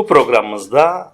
Bu programımızda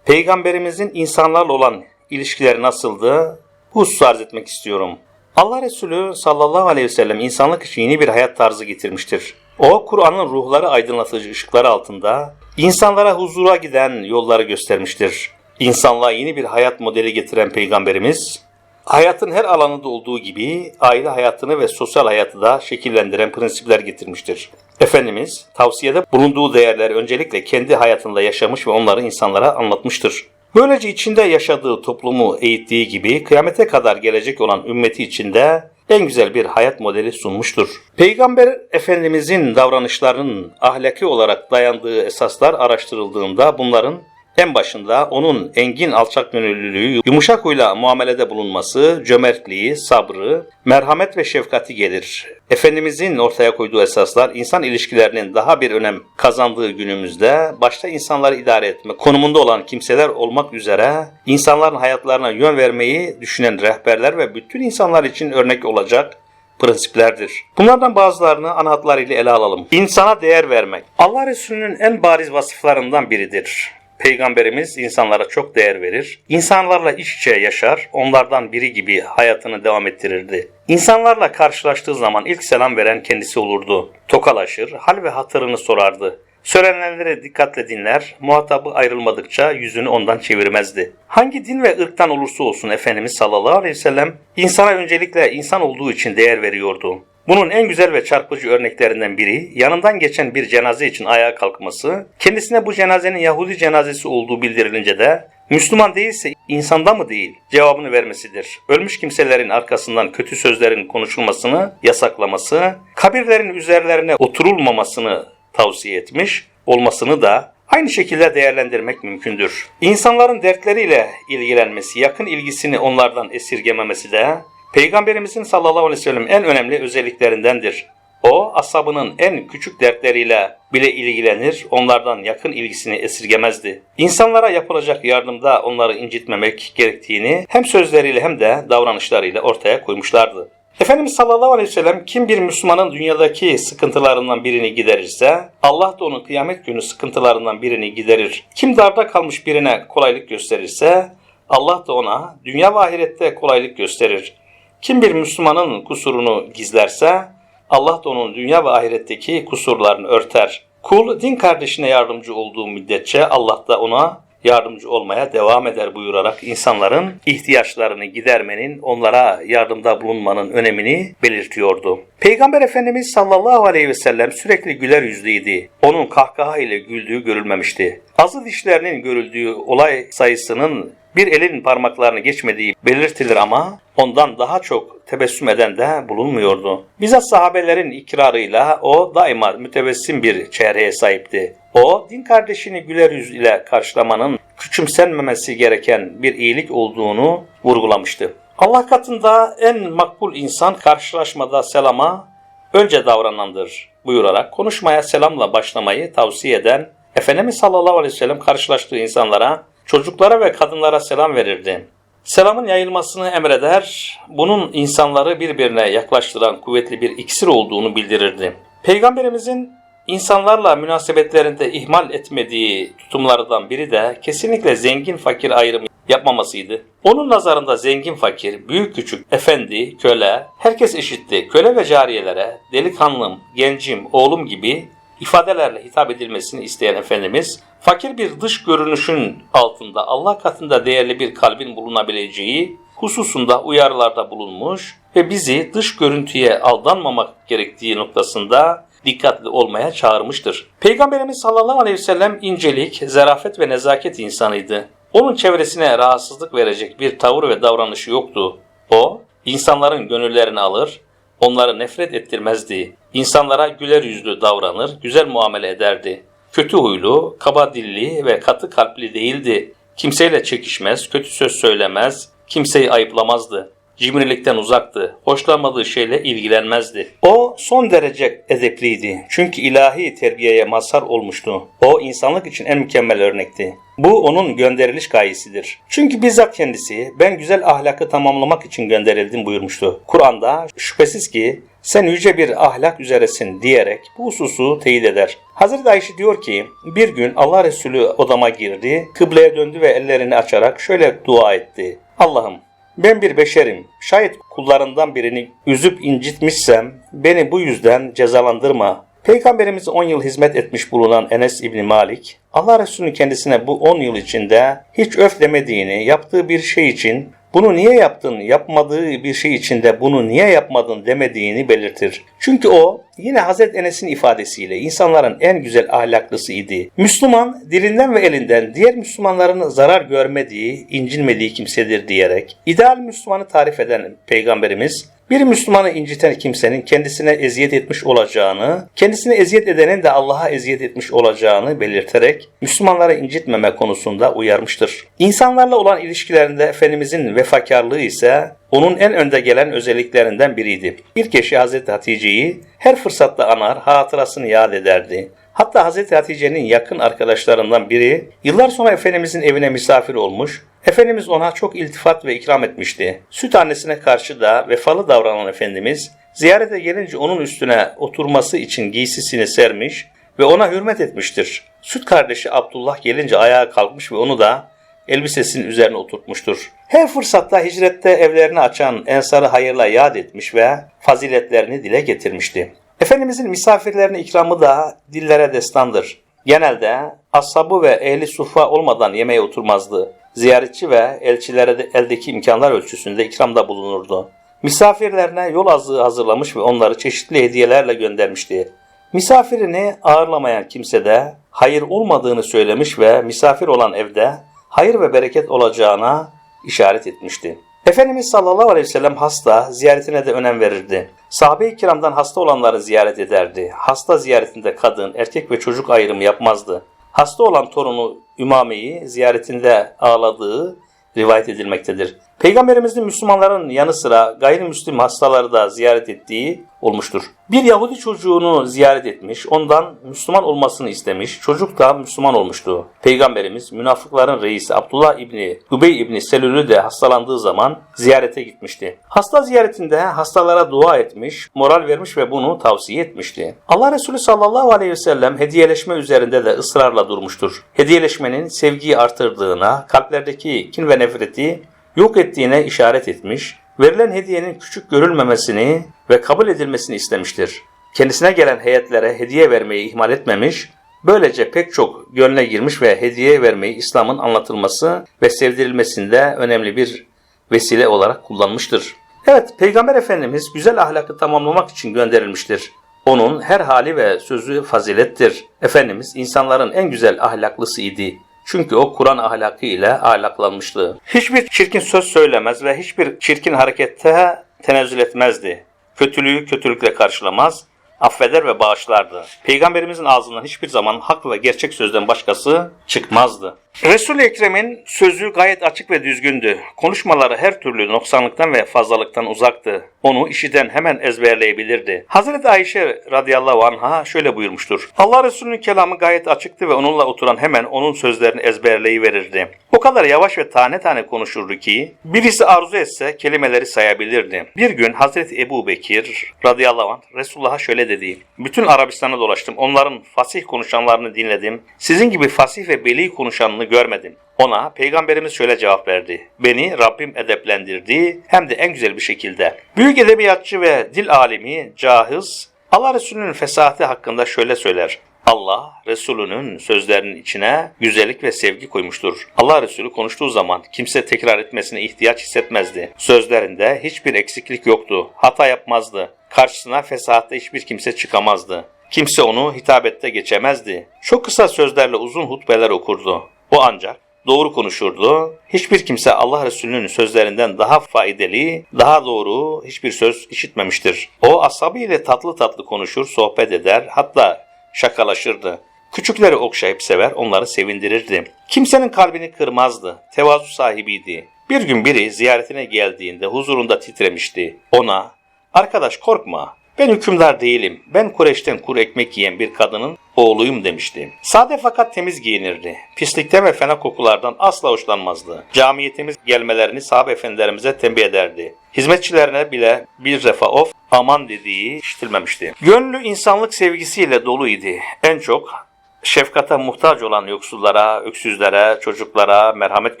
Peygamberimizin insanlarla olan ilişkileri nasıldı? Bu hususu arz etmek istiyorum. Allah Resulü sallallahu aleyhi ve sellem insanlık için yeni bir hayat tarzı getirmiştir. O, Kur'an'ın ruhları aydınlatıcı ışıkları altında insanlara huzura giden yolları göstermiştir. İnsanlığa yeni bir hayat modeli getiren Peygamberimiz, hayatın her alanında olduğu gibi aile hayatını ve sosyal hayatı da şekillendiren prensipler getirmiştir. Efendimiz tavsiyede bulunduğu değerler öncelikle kendi hayatında yaşamış ve onları insanlara anlatmıştır. Böylece içinde yaşadığı toplumu eğittiği gibi kıyamete kadar gelecek olan ümmeti içinde en güzel bir hayat modeli sunmuştur. Peygamber Efendimizin davranışlarının ahlaki olarak dayandığı esaslar araştırıldığında bunların en başında onun engin alçak gönüllülüğü, yumuşak huyla muamelede bulunması, cömertliği, sabrı, merhamet ve şefkati gelir. Efendimizin ortaya koyduğu esaslar insan ilişkilerinin daha bir önem kazandığı günümüzde başta insanları idare etme konumunda olan kimseler olmak üzere insanların hayatlarına yön vermeyi düşünen rehberler ve bütün insanlar için örnek olacak prensiplerdir. Bunlardan bazılarını ana hatlarıyla ele alalım. İnsana değer vermek. Allah Resulü'nün en bariz vasıflarından biridir. Peygamberimiz insanlara çok değer verir. İnsanlarla iç içe yaşar, onlardan biri gibi hayatını devam ettirirdi. İnsanlarla karşılaştığı zaman ilk selam veren kendisi olurdu. Tokalaşır, hal ve hatırını sorardı. Söylenenleri dikkatle dinler, muhatabı ayrılmadıkça yüzünü ondan çevirmezdi. Hangi din ve ırktan olursa olsun Efendimiz sallallahu aleyhi ve sellem insana öncelikle insan olduğu için değer veriyordu. Bunun en güzel ve çarpıcı örneklerinden biri yanından geçen bir cenaze için ayağa kalkması, kendisine bu cenazenin Yahudi cenazesi olduğu bildirilince de Müslüman değilse insanda mı değil cevabını vermesidir. Ölmüş kimselerin arkasından kötü sözlerin konuşulmasını yasaklaması, kabirlerin üzerlerine oturulmamasını tavsiye etmiş olmasını da aynı şekilde değerlendirmek mümkündür. İnsanların dertleriyle ilgilenmesi, yakın ilgisini onlardan esirgememesi de Peygamberimizin sallallahu aleyhi ve sellem en önemli özelliklerindendir. O asabının en küçük dertleriyle bile ilgilenir, onlardan yakın ilgisini esirgemezdi. İnsanlara yapılacak yardımda onları incitmemek gerektiğini hem sözleriyle hem de davranışlarıyla ortaya koymuşlardı. Efendimiz sallallahu aleyhi ve sellem kim bir Müslümanın dünyadaki sıkıntılarından birini giderirse Allah da onun kıyamet günü sıkıntılarından birini giderir. Kim darda kalmış birine kolaylık gösterirse Allah da ona dünya ve ahirette kolaylık gösterir. Kim bir Müslümanın kusurunu gizlerse Allah da onun dünya ve ahiretteki kusurlarını örter. Kul din kardeşine yardımcı olduğu müddetçe Allah da ona yardımcı olmaya devam eder buyurarak insanların ihtiyaçlarını gidermenin, onlara yardımda bulunmanın önemini belirtiyordu. Peygamber Efendimiz sallallahu aleyhi ve sellem sürekli güler yüzlüydü. Onun kahkaha ile güldüğü görülmemişti. Azı dişlerinin görüldüğü olay sayısının bir elin parmaklarını geçmediği belirtilir ama ondan daha çok tebessüm eden de bulunmuyordu. Bizzat sahabelerin ikrarıyla o daima mütebessim bir çehreye sahipti. O din kardeşini güler yüz ile karşılamanın küçümsenmemesi gereken bir iyilik olduğunu vurgulamıştı. Allah katında en makbul insan karşılaşmada selama önce davranandır buyurarak konuşmaya selamla başlamayı tavsiye eden Efendimiz sallallahu aleyhi ve sellem karşılaştığı insanlara çocuklara ve kadınlara selam verirdi. Selamın yayılmasını emreder, bunun insanları birbirine yaklaştıran kuvvetli bir iksir olduğunu bildirirdi. Peygamberimizin insanlarla münasebetlerinde ihmal etmediği tutumlardan biri de kesinlikle zengin fakir ayrımı yapmamasıydı. Onun nazarında zengin fakir, büyük küçük, efendi, köle, herkes eşitti. Köle ve cariyelere delikanlım, gencim, oğlum gibi ifadelerle hitap edilmesini isteyen Efendimiz, fakir bir dış görünüşün altında Allah katında değerli bir kalbin bulunabileceği hususunda uyarılarda bulunmuş ve bizi dış görüntüye aldanmamak gerektiği noktasında dikkatli olmaya çağırmıştır. Peygamberimiz sallallahu aleyhi ve sellem incelik, zarafet ve nezaket insanıydı. Onun çevresine rahatsızlık verecek bir tavır ve davranışı yoktu. O, insanların gönüllerini alır, onları nefret ettirmezdi. İnsanlara güler yüzlü davranır, güzel muamele ederdi. Kötü huylu, kaba dilli ve katı kalpli değildi. Kimseyle çekişmez, kötü söz söylemez, kimseyi ayıplamazdı. Cimrilikten uzaktı, hoşlanmadığı şeyle ilgilenmezdi. O son derece edepliydi çünkü ilahi terbiyeye mazhar olmuştu. O insanlık için en mükemmel örnekti. Bu onun gönderiliş gayesidir. Çünkü bizzat kendisi ben güzel ahlakı tamamlamak için gönderildim buyurmuştu. Kur'an'da şüphesiz ki sen yüce bir ahlak üzeresin diyerek bu hususu teyit eder. Hazreti Ayşe diyor ki bir gün Allah Resulü odama girdi, kıbleye döndü ve ellerini açarak şöyle dua etti. Allah'ım ben bir beşerim. Şayet kullarından birini üzüp incitmişsem beni bu yüzden cezalandırma. Peygamberimiz 10 yıl hizmet etmiş bulunan Enes İbni Malik, Allah Resulü kendisine bu 10 yıl içinde hiç öf demediğini, yaptığı bir şey için bunu niye yaptın, yapmadığı bir şey içinde bunu niye yapmadın demediğini belirtir. Çünkü o yine Hazreti Enes'in ifadesiyle insanların en güzel ahlaklısı idi. Müslüman dilinden ve elinden diğer Müslümanların zarar görmediği, incinmediği kimsedir diyerek ideal Müslümanı tarif eden Peygamberimiz bir Müslümanı inciten kimsenin kendisine eziyet etmiş olacağını, kendisine eziyet edenin de Allah'a eziyet etmiş olacağını belirterek Müslümanları incitmeme konusunda uyarmıştır. İnsanlarla olan ilişkilerinde Efendimizin vefakarlığı ise onun en önde gelen özelliklerinden biriydi. Bir kişi Hazreti Hatice'yi her fırsatta anar, hatırasını yad ederdi. Hatta Hazreti Hatice'nin yakın arkadaşlarından biri yıllar sonra Efendimizin evine misafir olmuş, Efendimiz ona çok iltifat ve ikram etmişti. Süt annesine karşı da vefalı davranan Efendimiz, ziyarete gelince onun üstüne oturması için giysisini sermiş ve ona hürmet etmiştir. Süt kardeşi Abdullah gelince ayağa kalkmış ve onu da elbisesinin üzerine oturtmuştur. Her fırsatta hicrette evlerini açan Ensar'ı hayırla yad etmiş ve faziletlerini dile getirmişti. Efendimizin misafirlerine ikramı da dillere destandır. Genelde ashabı ve ehli sufa olmadan yemeğe oturmazdı. Ziyaretçi ve elçilere de eldeki imkanlar ölçüsünde ikramda bulunurdu. Misafirlerine yol azığı hazırlamış ve onları çeşitli hediyelerle göndermişti. Misafirini ağırlamayan kimse de hayır olmadığını söylemiş ve misafir olan evde hayır ve bereket olacağına işaret etmişti. Efendimiz sallallahu aleyhi ve sellem hasta, ziyaretine de önem verirdi. Sahabe-i kiramdan hasta olanları ziyaret ederdi. Hasta ziyaretinde kadın, erkek ve çocuk ayrımı yapmazdı. Hasta olan torunu Ümame'yi ziyaretinde ağladığı rivayet edilmektedir. Peygamberimizin Müslümanların yanı sıra gayrimüslim hastaları da ziyaret ettiği olmuştur. Bir Yahudi çocuğunu ziyaret etmiş, ondan Müslüman olmasını istemiş, çocuk da Müslüman olmuştu. Peygamberimiz münafıkların reisi Abdullah İbni Übey İbni Selül'ü de hastalandığı zaman ziyarete gitmişti. Hasta ziyaretinde hastalara dua etmiş, moral vermiş ve bunu tavsiye etmişti. Allah Resulü sallallahu aleyhi ve sellem hediyeleşme üzerinde de ısrarla durmuştur. Hediyeleşmenin sevgiyi artırdığına, kalplerdeki kin ve nefreti yok ettiğine işaret etmiş, verilen hediyenin küçük görülmemesini ve kabul edilmesini istemiştir. Kendisine gelen heyetlere hediye vermeyi ihmal etmemiş, böylece pek çok gönle girmiş ve hediye vermeyi İslam'ın anlatılması ve sevdirilmesinde önemli bir vesile olarak kullanmıştır. Evet, Peygamber Efendimiz güzel ahlakı tamamlamak için gönderilmiştir. Onun her hali ve sözü fazilettir. Efendimiz insanların en güzel ahlaklısı idi. Çünkü o Kur'an ahlakı ile ahlaklanmıştı. Hiçbir çirkin söz söylemez ve hiçbir çirkin harekette tenezzül etmezdi. Kötülüğü kötülükle karşılamaz, affeder ve bağışlardı. Peygamberimizin ağzından hiçbir zaman hak ve gerçek sözden başkası çıkmazdı. Resul-i Ekrem'in sözü gayet açık ve düzgündü. Konuşmaları her türlü noksanlıktan ve fazlalıktan uzaktı. Onu işiden hemen ezberleyebilirdi. Hazreti Ayşe radıyallahu anha şöyle buyurmuştur. Allah Resulü'nün kelamı gayet açıktı ve onunla oturan hemen onun sözlerini ezberleyiverirdi. O kadar yavaş ve tane tane konuşurdu ki birisi arzu etse kelimeleri sayabilirdi. Bir gün Hazreti Ebu Bekir radıyallahu anh Resulullah'a şöyle dedi. Bütün Arabistan'ı dolaştım. Onların fasih konuşanlarını dinledim. Sizin gibi fasih ve beli konuşanını görmedim. Ona peygamberimiz şöyle cevap verdi. Beni Rabbim edeplendirdi hem de en güzel bir şekilde. Büyük edebiyatçı ve dil alimi Cahiz Allah Resulü'nün fesahati hakkında şöyle söyler. Allah Resulü'nün sözlerinin içine güzellik ve sevgi koymuştur. Allah Resulü konuştuğu zaman kimse tekrar etmesine ihtiyaç hissetmezdi. Sözlerinde hiçbir eksiklik yoktu. Hata yapmazdı. Karşısına fesahatte hiçbir kimse çıkamazdı. Kimse onu hitabette geçemezdi. Çok kısa sözlerle uzun hutbeler okurdu. O ancak doğru konuşurdu. Hiçbir kimse Allah Resulü'nün sözlerinden daha faydalı, daha doğru hiçbir söz işitmemiştir. O ashabıyla tatlı tatlı konuşur, sohbet eder, hatta şakalaşırdı. Küçükleri okşayıp sever, onları sevindirirdi. Kimsenin kalbini kırmazdı, tevazu sahibiydi. Bir gün biri ziyaretine geldiğinde huzurunda titremişti. Ona, arkadaş korkma, ben hükümdar değilim. Ben Kureş'ten kuru ekmek yiyen bir kadının oğluyum demişti. Sade fakat temiz giyinirdi. Pislikten ve fena kokulardan asla hoşlanmazdı. Camiye temiz gelmelerini sahabe efendilerimize tembih ederdi. Hizmetçilerine bile bir refa of aman dediği işitilmemişti. Gönlü insanlık sevgisiyle doluydu. En çok şefkate muhtaç olan yoksullara, öksüzlere, çocuklara merhamet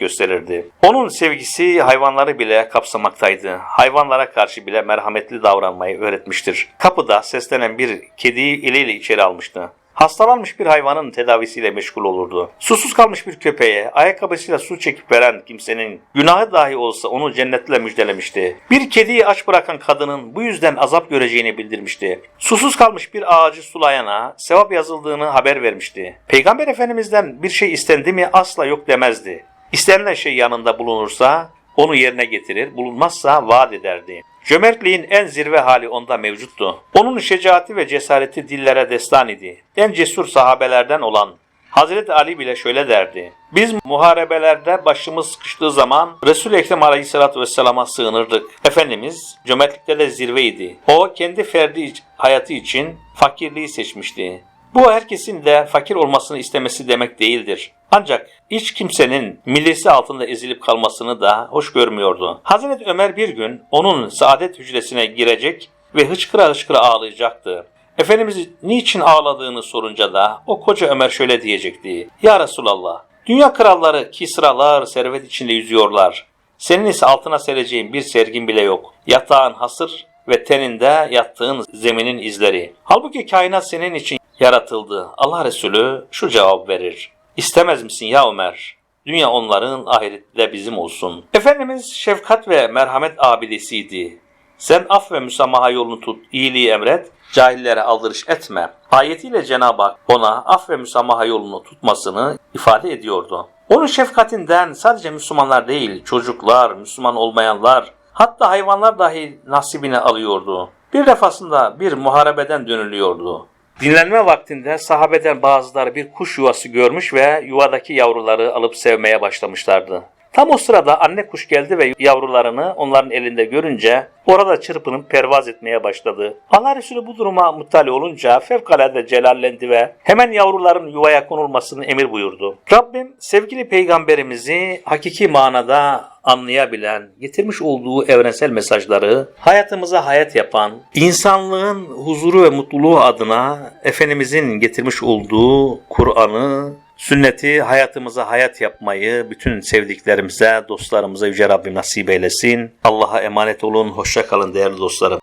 gösterirdi. Onun sevgisi hayvanları bile kapsamaktaydı. Hayvanlara karşı bile merhametli davranmayı öğretmiştir. Kapıda seslenen bir kediyi eliyle içeri almıştı. Hastalanmış bir hayvanın tedavisiyle meşgul olurdu. Susuz kalmış bir köpeğe ayakkabısıyla su çekip veren kimsenin günahı dahi olsa onu cennetle müjdelemişti. Bir kediyi aç bırakan kadının bu yüzden azap göreceğini bildirmişti. Susuz kalmış bir ağacı sulayana sevap yazıldığını haber vermişti. Peygamber Efendimiz'den bir şey istendi mi asla yok demezdi. İstenilen şey yanında bulunursa onu yerine getirir, bulunmazsa vaat ederdi. Cömertliğin en zirve hali onda mevcuttu. Onun şecaati ve cesareti dillere destan idi. En cesur sahabelerden olan Hazreti Ali bile şöyle derdi. Biz muharebelerde başımız sıkıştığı zaman Resul-i Ekrem Aleyhisselatü Vesselam'a sığınırdık. Efendimiz cömertlikte de zirveydi. O kendi ferdi hayatı için fakirliği seçmişti. Bu herkesin de fakir olmasını istemesi demek değildir. Ancak hiç kimsenin millesi altında ezilip kalmasını da hoş görmüyordu. Hazreti Ömer bir gün onun saadet hücresine girecek ve hıçkıra hıçkıra ağlayacaktı. Efendimiz niçin ağladığını sorunca da o koca Ömer şöyle diyecekti. Ya Resulallah, dünya kralları kisralar servet içinde yüzüyorlar. Senin ise altına sereceğin bir sergin bile yok. Yatağın hasır ve teninde yattığın zeminin izleri. Halbuki kainat senin için yaratıldı. Allah Resulü şu cevap verir. İstemez misin ya Ömer? Dünya onların, ahirette de bizim olsun. Efendimiz şefkat ve merhamet abidesiydi. Sen af ve müsamaha yolunu tut, iyiliği emret, cahillere aldırış etme. Ayetiyle Cenab-ı Hak ona af ve müsamaha yolunu tutmasını ifade ediyordu. Onun şefkatinden sadece Müslümanlar değil, çocuklar, Müslüman olmayanlar, hatta hayvanlar dahi nasibine alıyordu. Bir defasında bir muharebeden dönülüyordu. Dinlenme vaktinde sahabeden bazıları bir kuş yuvası görmüş ve yuvadaki yavruları alıp sevmeye başlamışlardı. Tam o sırada anne kuş geldi ve yavrularını onların elinde görünce orada çırpınıp pervaz etmeye başladı. Allah Resulü bu duruma muttali olunca fevkalade celallendi ve hemen yavruların yuvaya konulmasını emir buyurdu. Rabbim sevgili peygamberimizi hakiki manada anlayabilen, getirmiş olduğu evrensel mesajları hayatımıza hayat yapan, insanlığın huzuru ve mutluluğu adına Efendimizin getirmiş olduğu Kur'an'ı, sünneti hayatımıza hayat yapmayı bütün sevdiklerimize, dostlarımıza Yüce Rabbim nasip eylesin. Allah'a emanet olun, hoşça kalın değerli dostlarım.